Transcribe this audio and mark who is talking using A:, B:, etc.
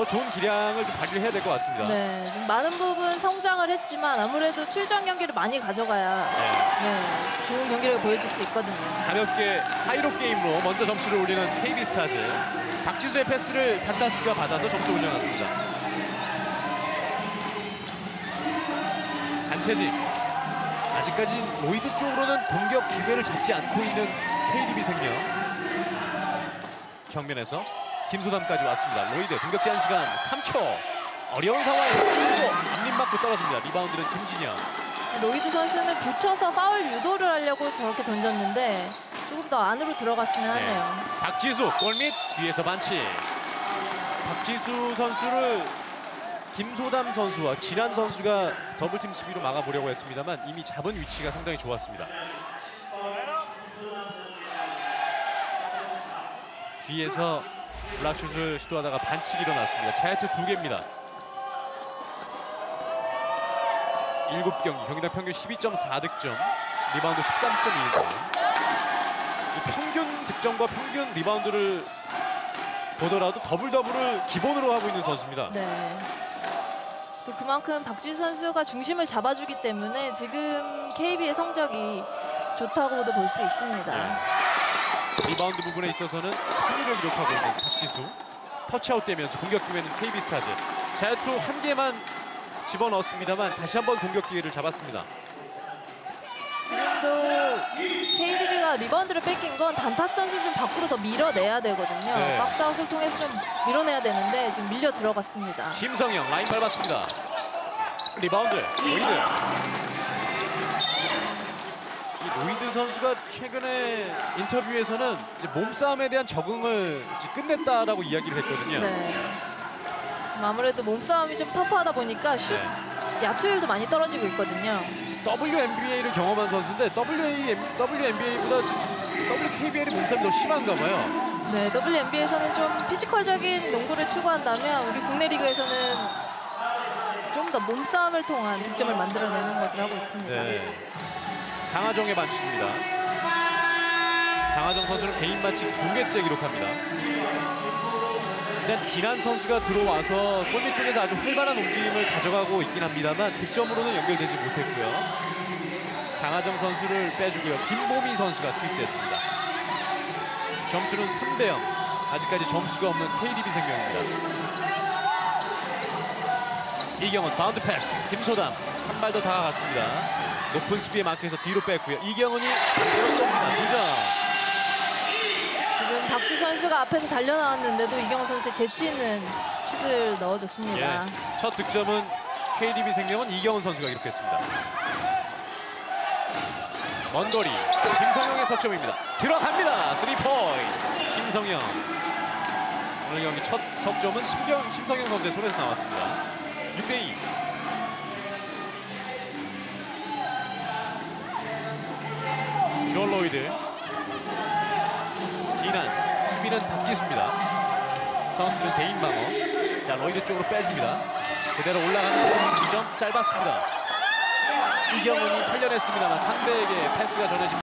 A: 더 좋은 기량을 좀 발휘를 해야 될 것 같습니다.
B: 네, 좀 많은 부분 성장을 했지만 아무래도 출전 경기를 많이 가져가야
A: 네.
B: 네, 좋은 경기를 보여줄 수 있거든요.
A: 가볍게 하이로 게임으로 먼저 점수를 올리는 KB 스타즈. 박지수의 패스를 단타스가 받아서 점수 올려놨습니다. 안채진. 아직까지 로이드 쪽으로는 공격 기회를 잡지 않고 있는 KDB 생명. 정면에서 김소담까지 왔습니다. 로이드 공격 제한 시간 3초. 어려운 상황에서 쓰고 앞림 맞고 떨어집니다. 리바운드는 김진영.
B: 로이드 선수는 붙여서 파울 유도를 하려고 저렇게 던졌는데 조금 더 안으로 들어갔으면
A: 네.
B: 하네요.
A: 박지수 골밑 뒤에서 반칙. 박지수 선수를 김소담 선수와 진한 선수가 더블팀 수비로 막아보려고 했습니다만 이미 잡은 위치가 상당히 좋았습니다. 뒤에서 블락슛을 시도하다가 반칙이 일어났습니다. 자유투 두 개입니다. 7경기 경기당 평균 12.4득점 리바운드 13.1점 이 평균 득점과 평균 리바운드를 보더라도 더블 더블을 기본으로 하고 있는 선수입니다.
B: 네. 또 그만큼 박지수 선수가 중심을 잡아주기 때문에 지금 KB의 성적이 좋다고도 볼 수 있습니다.
A: 네. 리바운드 부분에 있어서는 3위를 기록하고 있는 박지수. 터치아웃 되면서 공격 기회는 KB 스타즈. 자유투 한 개만 집어넣었습니다만 다시 한번 공격 기회를 잡았습니다.
B: 지금도 KDB가 리바운드를 뺏긴 건 단타스 선수를 좀 밖으로 더 밀어내야 되거든요.
A: 네.
B: 박스아웃을 통해서 좀 밀어내야 되는데 지금 밀려 들어갔습니다.
A: 심성영 라인 밟았습니다. 리바운드 로이드. 이 로이드 선수가 최근에 인터뷰에서는 이제 몸싸움에 대한 적응을 이제 끝냈다라고 이야기를 했거든요.
B: 네. 좀 아무래도 몸싸움이 좀 터프하다 보니까 슛
A: 네.
B: 야투율도 많이 떨어지고 있거든요.
A: WNBA를 경험한 선수인데 WNBA보다 WKBL이 몸싸움이 더 심한가 봐요.
B: 네, WNBA에서는 좀 피지컬적인 농구를 추구한다면 우리 국내 리그에서는 좀 더 몸싸움을 통한 득점을 만들어내는 것을 하고 있습니다.
A: 네. 강하정의 반칙입니다. 강하정 선수는 개인 반칙 두 개째 기록합니다. 일단 진한 선수가 들어와서 골밑 쪽에서 아주 활발한 움직임을 가져가고 있긴 합니다만 득점으로는 연결되지 못했고요. 강하정 선수를 빼주고요. 김보미 선수가 투입됐습니다. 점수는 3대 0. 아직까지 점수가 없는 KDB 생명입니다. 이경은 바운드 패스. 김소담 한 발 더 다가갔습니다. 높은 수비에 마크해서 뒤로 뺐고요. 이경은이 쏩니다. 두점.
B: 지금 박지 선수가 앞에서 달려 나왔는데도 이경호 선수의 재치 있는 슛을 넣어줬습니다.
A: 예. 첫 득점은 KDB 생명은 이경은 선수가 기록했습니다. 먼 거리 김성영의 석점입니다. 들어갑니다. 스리 포인트. 김성영. 오늘 경기 첫 석점은 심경, 심성영 선수의 손에서 나왔습니다. 6대2. 조얼 로이드. 진한. 수비는 박지수입니다. 선수들은 대인 방어. 자 로이드 쪽으로 빼줍니다. 그대로 올라가는 지점 짧았습니다. 이경은이 살려냈습니다만 상대에게 패스가 전해집니다.